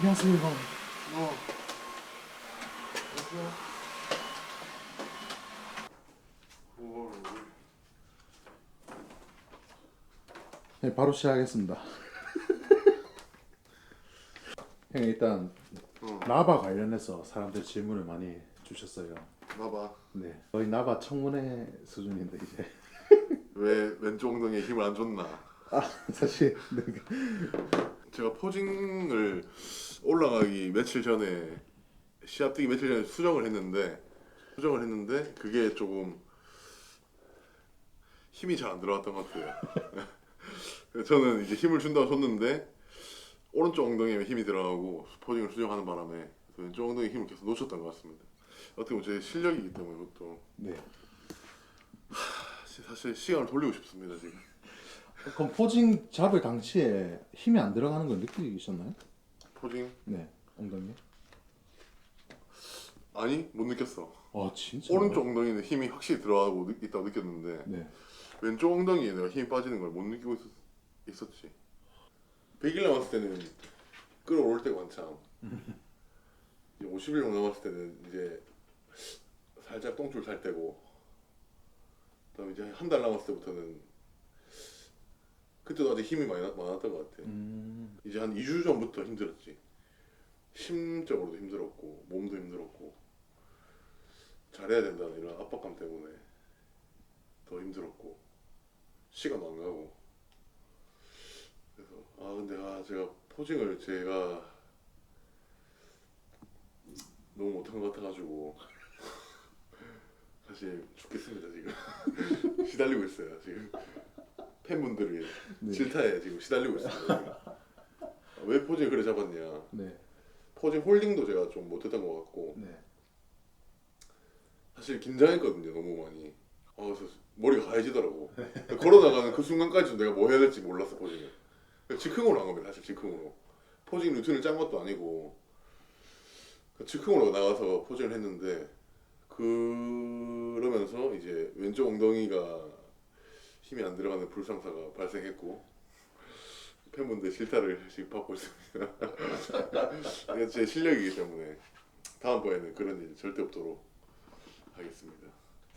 안녕하세요. 어. 네, 바로 시작하겠습니다. 형 일단 어. 나바 관련해서 사람들 질문을 많이 주셨어요. 봐봐. 네, 거의 나바 청문회 수준인데 이제 왜 왼쪽 엉덩이에 힘을 안 줬나? 아 사실 네, 제가 포징을 올라가기 며칠 전에 시합 뛰기 며칠 전에 수정을 했는데 수정을 했는데 그게 조금 힘이 잘 안 들어갔던 것 같아요. 저는 이제 힘을 준다고 줬는데 오른쪽 엉덩이에 힘이 들어가고 포징을 수정하는 바람에 왼쪽 엉덩이 힘을 계속 놓쳤던 것 같습니다. 어떻게 보면 제 실력이기 때문에 그것도 네. 사실 시간을 돌리고 싶습니다 지금. 그럼 포징 잡을 당시에 힘이 안 들어가는 걸 느끼셨나요? 포징 네, 엉덩이. 아니 못 느꼈어. 아 진짜. 오른쪽 엉덩이는 힘이 확실히 들어가고 느- 있다고 느꼈는데 네. 왼쪽 엉덩이에 내가 힘이 빠지는 걸 못 느끼고 있었, 있었지 100일 남았을 때는 끌어올 때가 이제 50일 정도 남았을 때는 이제 살짝 똥줄 살 때고 그다음에 이제 한 달 남았을 때부터는 그때도 아직 힘이 많이 나- 많았던 것 같아 음, 이제 한 2주 전부터 힘들었지. 심적으로도 힘들었고 몸도 힘들었고. 잘해야 된다는 이런 압박감 때문에 더 힘들었고. 시간도 안 가고. 그래서 아 근데 아 제가 포징을 제가 너무 못한 것 같아가지고. 사실 죽겠습니다 지금. 시달리고 있어요 지금 팬분들이 네. 질타에 지금 시달리고 있습니다. 아, 왜 포징 그래 잡았냐? 네, 포징 홀딩도 제가 좀 못했던 것 같고 네. 사실 긴장했거든요 너무 많이. 아 그래서 머리가 하얘지더라고. 걸어 나가는 그 순간까지 내가 뭐 해야 될지 몰랐어 포징을. 즉흥으로 한 겁니다 사실 즉흥으로. 포징 루틴을 짠 것도 아니고 그냥 즉흥으로 나가서 포징을 했는데 그러면서 이제 왼쪽 엉덩이가 힘이 안 들어가는 불상사가 발생했고 팬분들 실타를 지금 받고 있습니다. 제 실력이기 때문에 다음번에는 그런 일 절대 없도록 하겠습니다.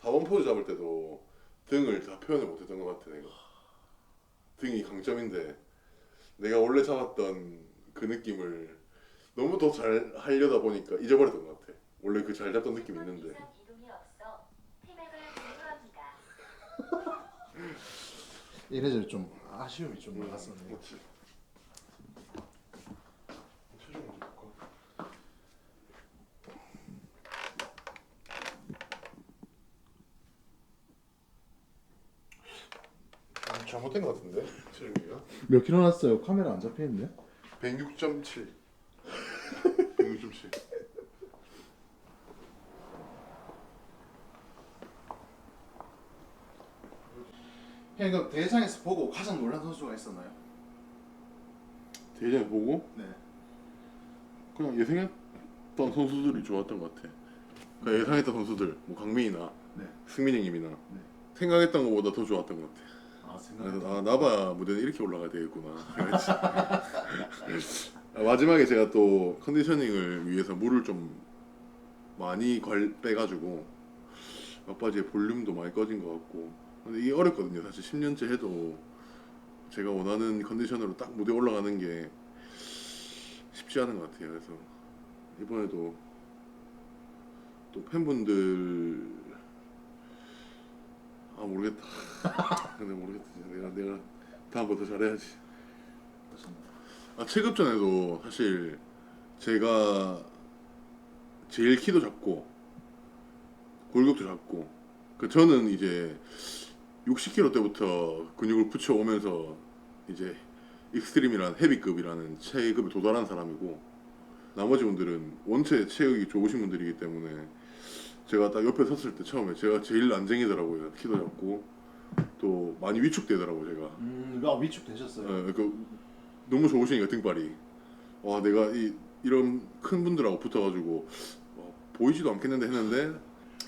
4번 포즈 잡을 때도 등을 다 표현을 못했던 것 같아 내가. 등이 강점인데 내가 원래 잡았던 그 느낌을 너무 더 잘 하려다 보니까 잊어버렸던 것 같아. 원래 그 잘 잡던 느낌이 있는데. 이동이 없어 테마가 중요합니다. 이래저래 좀 아쉬움이 좀 많았었네요. 그렇지. 먼저 볼까? 아, 잘못된 것 같은데 체중이가 몇 킬로 났어요? 카메라 안 잡히는데? 106.7 106.7 형 이거 대회장에서 보고 가장 놀란 선수가 있었나요? 대전 보고 네. 그냥 예상했던 선수들이 좋았던 것 같아 그냥 예상했던 선수들 뭐 강민이나 네. 승민 형님이나 생각했던 것보다 더 좋았던 것 같아 아 생각. 아 나바 무대는 이렇게 올라가야 되겠구나. 아, 마지막에 제가 또 컨디셔닝을 위해서 물을 좀 많이 걸 빼가지고 막바지에 볼륨도 많이 꺼진 것 같고 근데 이게 어렵거든요. 사실 10년째 해도 제가 원하는 컨디션으로 딱 무대 올라가는 게 쉽지 않은 것 같아요. 그래서 이번에도 또 팬분들 아 모르겠다. 근데 모르겠다 내가 내가 다음부터 잘해야지. 아 체급 전에도 사실 제가 제일 키도 작고 골격도 작고 그 저는 이제 60kg 때부터 근육을 붙여오면서 이제 익스트림이라는 헤비급이라는 체급에 도달한 사람이고 나머지 분들은 원체 체격이 좋으신 분들이기 때문에 제가 딱 옆에 섰을 때 처음에 제가 제일 난쟁이더라고요. 키도 작고 또 많이 위축되더라고 제가. 음, 아 위축 되셨어요? 예, 그 너무 좋으시니까 등발이. 와 내가 이 이런 큰 분들하고 붙어가지고 어, 보이지도 않겠는데 했는데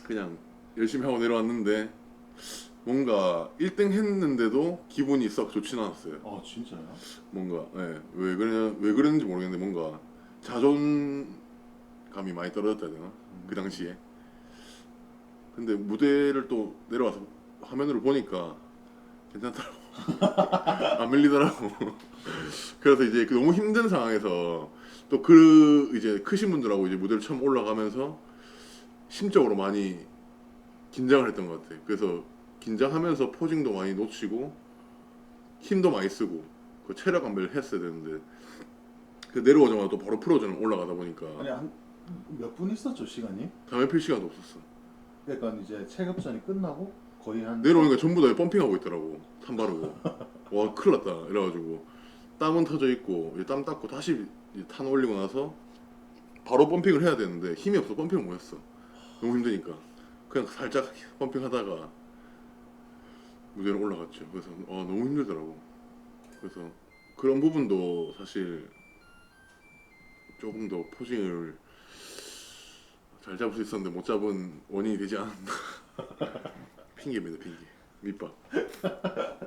그냥 열심히 하고 내려왔는데 뭔가 1등 했는데도 기분이 썩 좋진 않았어요. 아 진짜요? 뭔가 예, 왜 그래 왜 그랬는지 모르겠는데 뭔가 자존감이 많이 떨어졌다 해야 되나? 그 당시에. 근데 무대를 또 내려와서 화면으로 보니까 괜찮더라고. 안 밀리더라고. 그래서 이제 그 너무 힘든 상황에서 또 그 이제 크신 분들하고 이제 무대를 처음 올라가면서 심적으로 많이 긴장을 했던 것 같아. 그래서 긴장하면서 포징도 많이 놓치고 힘도 많이 쓰고 그 체력 안배를 했어야 되는데 그 내려오자마자 또 바로 프로전을 올라가다 보니까 아니 한몇분 있었죠 시간이? 담배 필 시간도 없었어. 그러니까 이제 체급전이 끝나고 거의 한 내려오니까 전부 다 펌핑하고 있더라고. 탄 바르고. 와 큰일 났다. 이래가지고 땀은 터져 있고 이제 땀 닦고 다시 이제 탄 올리고 나서 바로 펌핑을 해야 되는데 힘이 없어 펌핑을 못 했어. 너무 힘드니까 그냥 살짝 펌핑하다가 무대로 올라갔죠. 그래서 어, 너무 힘들더라고. 그래서 그런 부분도 사실 조금 더 포징을 잘 잡을 수 있었는데 못 잡은 원인이 되지 않았나. 핑계입니다 핑계. 밑밥.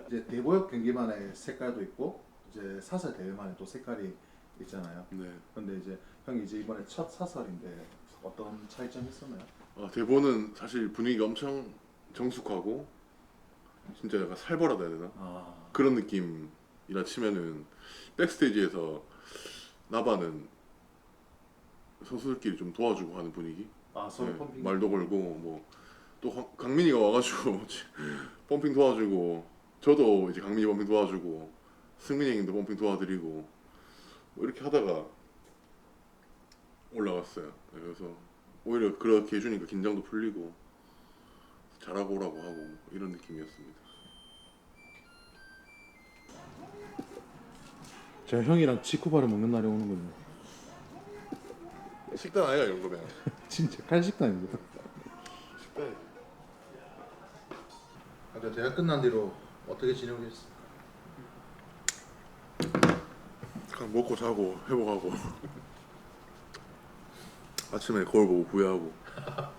이제 대보역 경기만의 색깔도 있고 이제 사설 대회만의 또 색깔이 있잖아요. 네. 근데 이제 형이 이제 이번에 첫 사설인데 어떤 차이점이 있었나요? 아, 대본은 사실 분위기가 엄청 정숙하고 진짜 약간 살벌하다 해야 되나? 아 그런 느낌이라 치면은 백스테이지에서 나바는 선수들끼리 좀 도와주고 하는 분위기. 아 서로 네, 펌핑 말도 걸고 뭐 또 강민이가 와가지고 펌핑 도와주고 저도 이제 강민이 펌핑 도와주고 승민이 형님도 펌핑 도와드리고 뭐 이렇게 하다가 올라갔어요. 네, 그래서 오히려 그렇게 해주니까 긴장도 풀리고 잘하고 오라고 하고 이런 느낌이었습니다. 제가 형이랑 치쿠바를 먹는 날이 오는군요. 식단 아니야 이런 거면 진짜 칼식단입니다. 식단. 아까 대학 끝난 뒤로 어떻게 지내고 계셨어요? 그냥 먹고 자고 회복하고 아침에 거울 보고 후회하고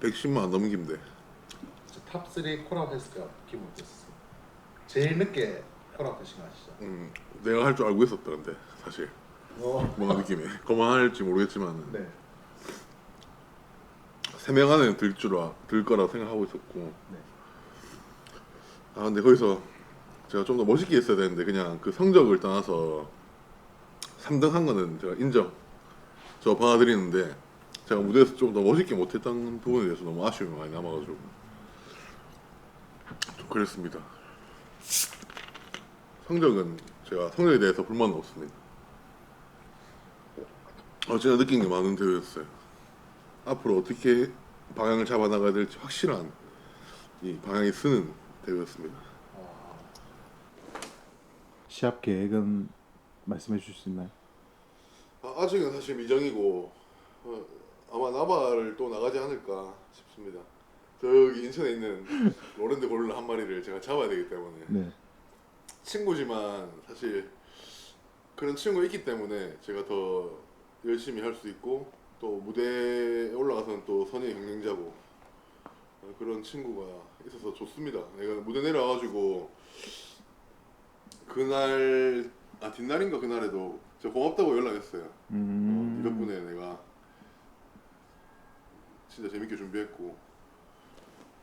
110만 안 넘기면 돼. 탑3 콜아웃 했을까 기분 어땠어요? 제일 늦게 콜아웃 하신 거 아시죠? 음, 내가 할 줄 알고 있었다 근데 사실 어. 뭔가 느낌이 그만할지 모르겠지만 네. 세명 안에 들줄 알- 들 거라 생각하고 있었고 네. 아 근데 거기서 제가 좀 더 멋있게 했어야 되는데 그냥 그 성적을 떠나서 3등 한 거는 제가 인정 저 받아들이는데 제가 무대에서 좀 더 멋있게 못했던 부분에 대해서 너무 아쉬움이 많이 남아가지고. 좀 그랬습니다. 성적은 제가 성적에 대해서 불만은 없습니다. 어, 제가 느낀 게 많은 대회였어요. 앞으로 어떻게 방향을 잡아나가야 될지 확실한 이 방향이 쓰는 대회였습니다. 시합 계획은 말씀해 주실 수 있나요? 아, 아직은 사실 미정이고 어, 아마 나바를 또 나가지 않을까 싶습니다. 저기 인천에 있는 로렌드 고릴라 한 마리를 제가 잡아야 되기 때문에 네. 친구지만 사실 그런 친구가 있기 때문에 제가 더 열심히 할 수 있고 또 무대에 올라가서는 또 선의 경쟁자고 어, 그런 친구가 있어서 좋습니다. 내가 무대 내려와가지고 그날 아 뒷날인가 그날에도 저 고맙다고 연락했어요. 음. 어, 이 덕분에 내가 진짜 재밌게 준비했고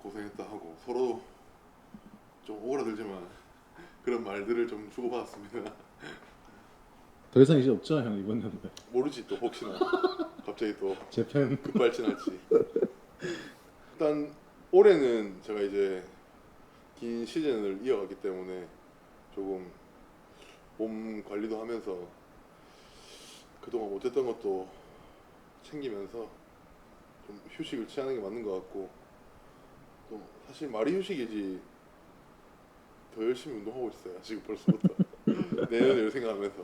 고생했다 하고 서로 좀 오그라들지만 그런 말들을 좀 주고받았습니다. 더 이상 이제 없죠 형 이번 연도에 모르지 또 혹시나 갑자기 또 재팬 급발진할지. 일단 올해는 제가 이제 긴 시즌을 이어가기 때문에 조금 몸 관리도 하면서 그동안 못했던 것도 챙기면서 좀 휴식을 취하는 게 맞는 것 같고 또 사실 말이 휴식이지 더 열심히 운동하고 있어요 지금 벌써부터 내년을 생각하면서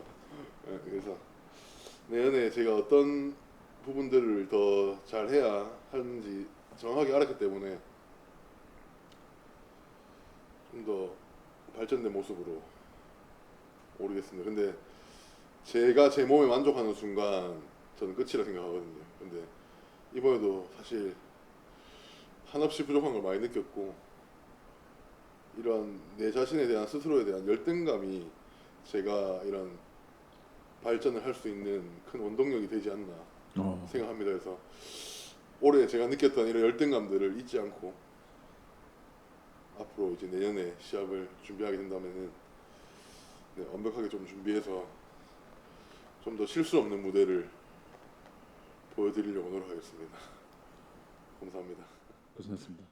예, 그래서 내년에 제가 어떤 부분들을 더 잘해야 하는지 정확하게 알았기 때문에 좀 더 발전된 모습으로 오르겠습니다. 근데 제가 제 몸에 만족하는 순간 저는 끝이라 생각하거든요. 근데 이번에도 사실 한없이 부족한 걸 많이 느꼈고 이런 내 자신에 대한 스스로에 대한 열등감이 제가 이런 발전을 할 수 있는 큰 원동력이 되지 않나 어. 생각합니다. 그래서 올해 제가 느꼈던 이런 열등감들을 잊지 않고 앞으로 이제 내년에 시합을 준비하게 된다면은 네, 완벽하게 좀 준비해서 좀 더 실수 없는 무대를 보여드리려고 노력하겠습니다. 감사합니다. 고생했습니다.